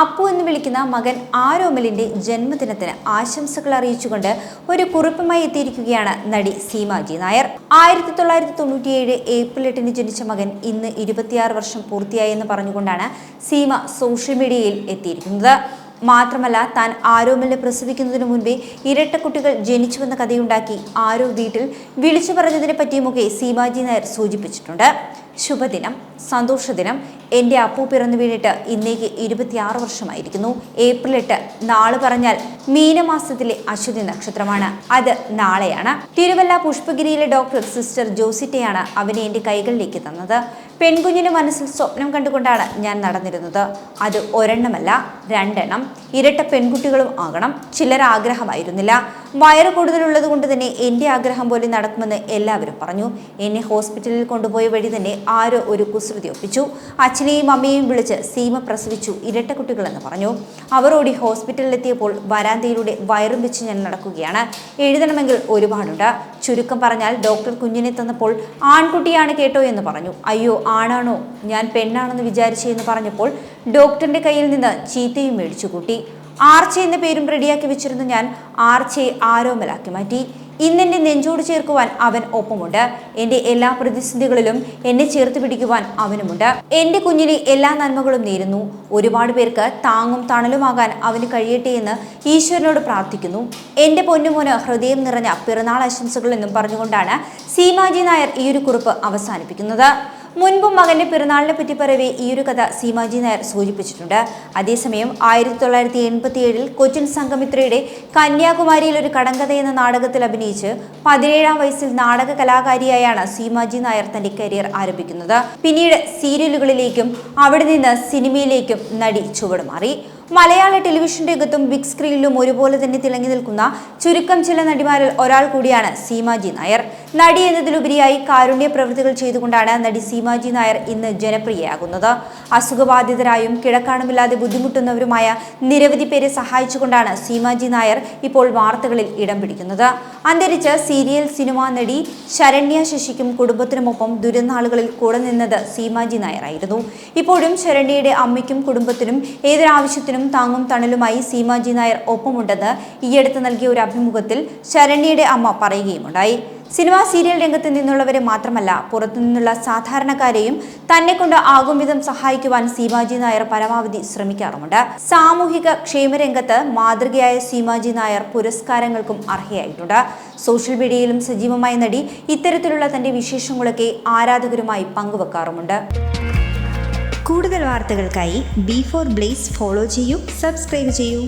അപ്പു എന്ന് വിളിക്കുന്ന മകൻ ആരോമലിന്റെ ജന്മദിനത്തിന് ആശംസകൾ അറിയിച്ചുകൊണ്ട് ഒരു കുറിപ്പുമായി എത്തിയിരിക്കുകയാണ് നടി സീമാജി നായർ. ആയിരത്തി തൊള്ളായിരത്തി തൊണ്ണൂറ്റിയേഴ് ഏപ്രിൽ എട്ടിന് ജനിച്ച മകൻ ഇന്ന് ഇരുപത്തിയാറ് വർഷം പൂർത്തിയായെന്ന് പറഞ്ഞുകൊണ്ടാണ് സീമ സോഷ്യൽ മീഡിയയിൽ എത്തിയിരിക്കുന്നത്. മാത്രമല്ല താൻ ആരോമലിനെ പ്രസവിക്കുന്നതിന് മുൻപേ ഇരട്ട കുട്ടികൾ ജനിച്ചുവെന്ന കഥയുണ്ടാക്കി ആരോ വീട്ടിൽ വിളിച്ചു പറഞ്ഞതിനെ പറ്റിയുമൊക്കെ സീമാജി നായർ സൂചിപ്പിച്ചിട്ടുണ്ട്. ശുഭദിനം സന്തോഷദിനം. എന്റെ അപ്പു പിറന്നു വീണിട്ട് ഇന്നേക്ക് ഇരുപത്തിയാറ് വർഷമായിരിക്കുന്നു. ഏപ്രിൽ എട്ട് നാളെ പറഞ്ഞാൽ മീനമാസത്തിലെ അശ്വതി നക്ഷത്രമാണ്. അത് നാളെയാണ്. തിരുവല്ല പുഷ്പഗിരിയിലെ ഡോക്ടർ സിസ്റ്റർ ജോസിറ്റയാണ് അവനെ എന്റെ കൈകളിലേക്ക് തന്നത്. പെൺകുഞ്ഞിന് മനസ്സിൽ സ്വപ്നം കണ്ടുകൊണ്ടാണ് ഞാൻ നടന്നിരുന്നത്. അത് ഒരെണ്ണമല്ല രണ്ടെണ്ണം. ഇരട്ട പെൺകുട്ടികളും ആകണം. ചിലർ ആഗ്രഹമായിരുന്നില്ല. വയറ് കൂടുതലുള്ളത് കൊണ്ട് തന്നെ എന്റെ ആഗ്രഹം പോലെ നടക്കുമെന്ന് എല്ലാവരും പറഞ്ഞു. എന്നെ ഹോസ്പിറ്റലിൽ കൊണ്ടുപോയ വഴി തന്നെ ആരോ ഒരു കുസൃതി ഒപ്പിച്ചു. അച്ഛനെയും അമ്മയെയും വിളിച്ച് സീമ പ്രസവിച്ചു ഇരട്ട കുട്ടികളെന്ന് പറഞ്ഞു. അവരോടി ഹോസ്പിറ്റലിലെത്തിയപ്പോൾ വരാന്തയിലൂടെ വയറും വെച്ച് ഞാൻ നടക്കുകയാണ്. എഴുതണമെങ്കിൽ ഒരുപാടുണ്ട്. ചുരുക്കം പറഞ്ഞാൽ ഡോക്ടർ കുഞ്ഞിനെ തന്നപ്പോൾ ആൺകുട്ടിയാണ് കേട്ടോ എന്ന് പറഞ്ഞു. അയ്യോ ആണാണോ? ഞാൻ പെണ്ണാണെന്ന് വിചാരിച്ചു എന്ന് പറഞ്ഞപ്പോൾ ഡോക്ടറിന്റെ കയ്യിൽ നിന്ന് ചീത്തയും മേടിച്ചു കൂട്ടി. ആർച്ച എന്ന പേരും റെഡിയാക്കി വെച്ചിരുന്ന ഞാൻ. ആർച്ചയെ ആരോമലാക്കി മാറ്റി. ഇന്നെന്റെ നെഞ്ചോട് ചേർക്കുവാൻ അവൻ ഒപ്പമുണ്ട്. എന്റെ എല്ലാ പ്രതിസന്ധികളിലും എന്നെ ചേർത്ത് പിടിക്കുവാൻ അവനുമുണ്ട്. എന്റെ കുഞ്ഞിന് എല്ലാ നന്മകളും നേരുന്നു. ഒരുപാട് പേർക്ക് താങ്ങും തണലുമാകാൻ അവന് കഴിയട്ടെ എന്ന് ഈശ്വരനോട് പ്രാർത്ഥിക്കുന്നു. എന്റെ പൊന്നുമോന് ഹൃദയം നിറഞ്ഞ പിറന്നാൾ ആശംസകൾ എന്നും പറഞ്ഞുകൊണ്ടാണ് സീമാജി നായർ ഈ ഒരു കുറിപ്പ് അവസാനിപ്പിക്കുന്നത്. മുൻപും മകന്റെ പിറന്നാളിനെ പറ്റി പറയവേ ഈ ഒരു കഥ സീമാജി നായർ സൂചിപ്പിച്ചിട്ടുണ്ട്. അതേസമയം ആയിരത്തി തൊള്ളായിരത്തി എൺപത്തി ഏഴിൽ കൊച്ചിൻ സംഗമിത്രയുടെ കന്യാകുമാരിയിൽ ഒരു കടങ്കഥ എന്ന നാടകത്തിൽ അഭിനയിച്ച് പതിനേഴാം വയസ്സിൽ നാടക കലാകാരിയായാണ് സീമാജി നായർ തന്റെ കരിയർ ആരംഭിക്കുന്നത്. പിന്നീട് സീരിയലുകളിലേക്കും അവിടെ നിന്ന് സിനിമയിലേക്കും നടി ചുവടുമാറി മലയാള ടെലിവിഷൻ രംഗത്തും ബിഗ് സ്ക്രീനിലും ഒരുപോലെ തന്നെ തിളങ്ങി നിൽക്കുന്ന ചുരുക്കം ചില നടിമാരിൽ ഒരാൾ കൂടിയാണ് സീമാജി നായർ. നടി എന്നതിലുപരിയായി കാരുണ്യ പ്രവൃത്തികൾ ചെയ്തുകൊണ്ടാണ് നടി സീമാജി നായർ ഇന്ന് ജനപ്രിയയാകുന്നത്. അസുഖബാധിതരായും കിടക്കാണമില്ലാതെ ബുദ്ധിമുട്ടുന്നവരുമായ നിരവധി പേരെ സഹായിച്ചുകൊണ്ടാണ് സീമാജി നായർ ഇപ്പോൾ വാർത്തകളിൽ ഇടം പിടിക്കുന്നത്. അന്തരിച്ച സീരിയൽ സിനിമാ നടി ശരണ്യ ശശിക്കും കുടുംബത്തിനുമൊപ്പം ദുരനാളുകളിൽ കൂടെ നിന്നത് സീമാജി നായറായിരുന്നു ഇപ്പോഴും ശരണ്യയുടെ അമ്മയ്ക്കും കുടുംബത്തിനും ഏതൊരാവശ്യത്തിനും താങ്ങും തണലുമായി സീമാജി നായർ ഒപ്പമുണ്ടെന്ന് ഈയടുത്ത് നൽകിയ ഒരു അഭിമുഖത്തിൽ ശരണ്യയുടെ അമ്മ പറയുകയുമുണ്ടായി. സിനിമാ സീരിയൽ രംഗത്ത് നിന്നുള്ളവരെ മാത്രമല്ല പുറത്തുനിന്നുള്ള സാധാരണക്കാരെയും തന്നെ കൊണ്ട് ആകും വിധം സഹായിക്കുവാൻ സീമാജി നായർ പരമാവധി ശ്രമിക്കാറുമുണ്ട്. സാമൂഹിക ക്ഷേമരംഗത്ത് മാതൃകയായ സീമാജി നായർ പുരസ്കാരങ്ങൾക്കും അർഹയായിട്ടുണ്ട്. സോഷ്യൽ മീഡിയയിലും സജീവമായ നടി ഇത്തരത്തിലുള്ള തന്റെ വിശേഷങ്ങളൊക്കെ ആരാധകരുമായി പങ്കുവെക്കാറുമുണ്ട്. കൂടുതൽ വാർത്തകൾക്കായി ബി ഫോർ ബ്ലേസ് ഫോളോ ചെയ്യൂ സബ്സ്ക്രൈബ് ചെയ്യൂ.